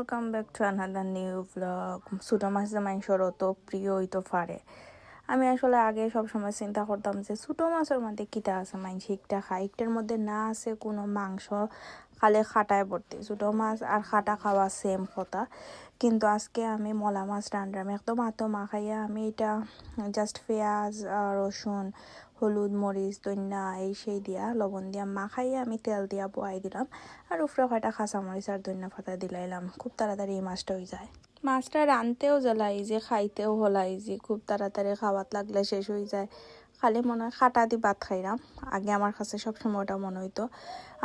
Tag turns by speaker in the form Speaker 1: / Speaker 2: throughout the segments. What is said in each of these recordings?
Speaker 1: Welcome back to another new blog ছোটো মাছ মাংসর অত প্রিয় তো পারে আমি আসলে আগে সব সময় চিন্তা করতাম যে ছোটো মাছের মধ্যে কিটা আছে? মাংস একটা খাই একটার মধ্যে না আছে কোনো মাংস, খালে খাটায় ভর্তি। ছোটো মাছ আর খাটা খাওয়া সেম কথা। কিন্তু আজকে আমি মলা মাছ রান্নাম একদম আতো মাখাইয়া আমি এটা জাস্ট পেঁয়াজ রসুন, হলুদ, মরিচ, ধনিয়া এই সেই দিয়া, লবণ দিয়া মাখাইয়া আমি তেল দিয়া বয়াই দিলাম। আর উপরে কয়টা খাসা মরিচ আর ধনিয়া পাতা দিলাইলাম। খুব তাড়াতাড়ি এই মাছটা হয়ে যায়। মাছটা রানতেও জ্বালা ইজি খাইতেও হলা ইজি খুব তাড়াতাড়ি খাওয়াত লাগলে শেষ হয়ে যায়। খালি মনে হয় খাটা দি ভাত খাইলাম। আগে আমার কাছে সবসময় ওটা মনে হইতো।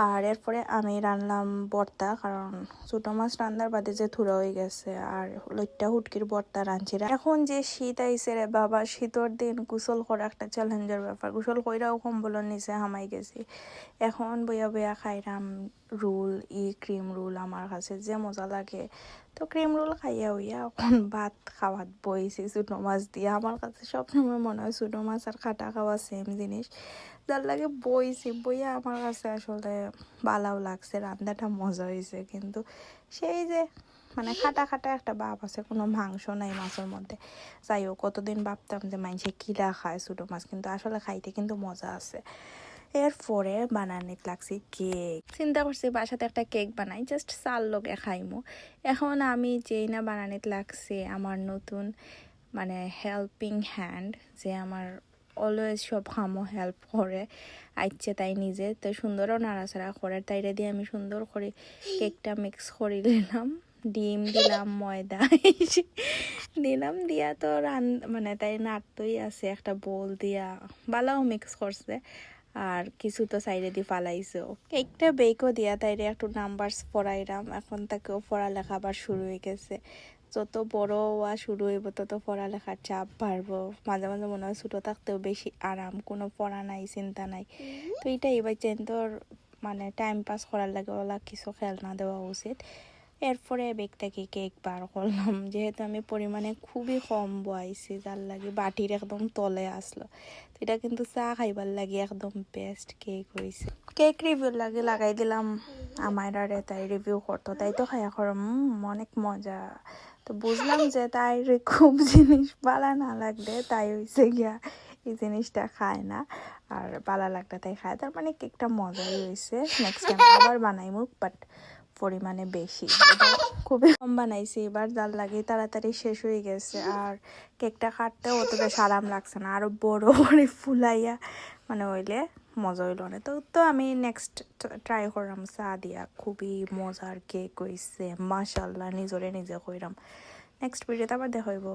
Speaker 1: আর এরপরে আমি রানলাম বর্তা, কারণ ছোটো মাছ রান্নার বাদে যে থুরা হয়ে গেছে, আর লইট্টা হুটকির বর্তা রাঁধছি এখন যে শীত আইসে রে বাবা, শীতর দিন গোসল করা একটা চ্যালেঞ্জের ব্যাপার। গোসল কইরাও কম্বলের নিচে হামাই গেছি। এখন বইয়া বইয়া খাইরাম রোল ই ক্রিম রোল আমার কাছে যে মজা লাগে। তো ক্রিম রোল খাইয়া হইয়া এখন ভাত খাওয়াত বইছি ছোটো মাছ দিয়ে। আমার কাছে সবসময় মনে হয় ছোটো মাছ আর খাটা খাওয়া সেম জিনিস। যার লাগে বইছি, বইয়া আমার কাছে আসলে বালাও লাগছে, রান্নাটা মজা হয়েছে কিন্তু সেই যে মানে খাটা খাটা একটা ভাব আছে, কোনো মাংস নাই মাছের মধ্যে। যাই হোক, কতদিন ভাবতাম যে মানুষে কিলা খায় ছোটো মাছ, কিন্তু আসলে খাইতে কিন্তু মজা আছে। এরপরে বানানিত লাগছি কেক। চিন্তা করছি বাসাতে একটা কেক বানাই জাস্ট চাল লগে খাইমু। এখন আমি যেই না বানানিত লাগছে আমার নতুন মানে হেল্পিং হ্যান্ড যে আমার অলওয়েজ সব কামও হেল্প করে, আইচ্ছে তাই নিজে। তো সুন্দরও নাড়াচাড়া করে, তাইরে দিয়ে আমি সুন্দর করে কেকটা মিক্স করে নিলাম। ডিম দিলাম, ময়দা, দিলাম, দিয়া তো রান মানে তাই নাড়তই আছে, একটা বোল দিয়া। বালাও মিক্স করছে। আর কিছু তো সাইডে দিয়ে ফালাইছো কেকটা বেকও দিয়া তাইরে একটু নাম্বারস পড়াইলাম এখন তাকেও পড়ালেখা আবার শুরু হয়ে গেছে। যত বড় হওয়া শুরু হইব, তত পড়ালেখার চাপ বাড়বো। মাঝে মাঝে মনে হয় ছোটো থাকতেও বেশি আরাম, কোনো পড়া নাই, চিন্তা নাই। তো এইটা এবার চেন্তর মানে টাইম পাস করার লাগে, ওলা কিছু খেলনা দেওয়া উচিত। এরপরে বেগটাকে কেক বার করলাম। যেহেতু আমি পরিমাণে খুবই কম বয়াইছি যার লাগে বাটির একদম তলে আসলো। এটা কিন্তু চা খাইবার লাগে একদম বেস্ট কেক হয়েছে কেক রিভিউ লাগে লাগাই দিলাম। আমার আরে তাই রিভিউ করতো, তাই তো খাইয়া করম। অনেক মজা। তো বুঝলাম যে তাই খুব জিনিস ভালো না লাগলে তাই হয়েছে গিয়া এই জিনিসটা খায় না। আর ভালো লাগলে তাই খায়। তার মানে কেকটা মজাই হয়েছে নেক্সট টাইম আবার বানাই মুখ বাট পরিমাণে বেশি। খুবই কম বানাইছি, এবার জাল লাগে তাড়াতাড়ি শেষ হয়ে গেছে। আর কেকটা কাটতে অত বেশ আরাম লাগছে না, আরও বড় করে ফুলাইয়া মানে হইলে মজা হইল না। তো তো আমি নেক্সট ট্রাই করলাম চা দিয়া। খুবই মজার কেক হয়েছে মাশাল্লাহ নিজরে নিজে কইরাম। নেক্সট ভিডিওতে আবার দেখা হইব।